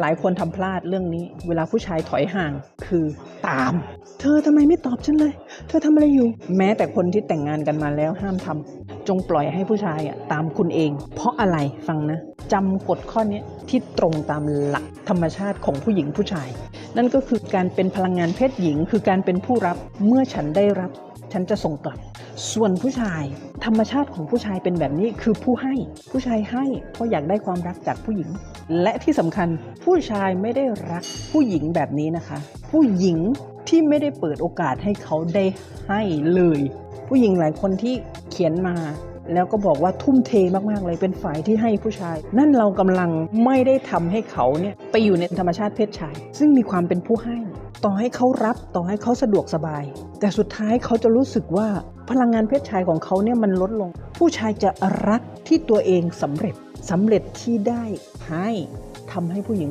หลายคนทำพลาดเรื่องนี้ เวลาผู้ชายถอยห่างคือตาม เธอทำไมไม่ตอบฉันเลย เธอทำอะไรอยู่ แม้แต่คนที่แต่งงานกันมาแล้วห้ามทำจงปล่อยให้ผู้ชายอะตามคุณเอง เพราะอะไรฟังนะจำกฎข้อนี้ที่ตรงตามหลักธรรมชาติของผู้หญิงผู้ชาย นั่นก็คือการเป็นพลังงานเพศหญิง คือการเป็นผู้รับเมื่อฉันได้รับ ฉันจะส่งกลับ ส่วนผู้ชายธรรมชาติของผู้ชายเป็นแบบนี้คือผู้ให้ ผู้ชายให้เพราะอยากได้ความรักจากผู้หญิง และที่สำคัญผู้ชายไม่ได้รักผู้หญิงแบบนี้นะคะ ผู้หญิงที่ไม่ได้เปิดโอกาสให้เขาได้ให้เลย ผู้หญิงหลายคนที่เขียนมา แล้วก็บอกว่าทุ่มเทมาก ๆ เลยเป็นฝ่ายที่ให้ผู้ชาย นั่นเรากำลังไม่ได้ทำให้เขาเนี่ยไปอยู่ในธรรมชาติเพศชาย ซึ่งมีความเป็นผู้ให้ ต่อให้เขารับต่อให้เขาสะดวกสบาย แต่สุดท้ายเขาจะรู้สึกว่าพลังงานเพศชายของเขาเนี่ยมันลดลง ผู้ชายจะรักที่ตัวเองสำเร็จสำเร็จที่ได้ให้ทำให้ผู้หญิงคน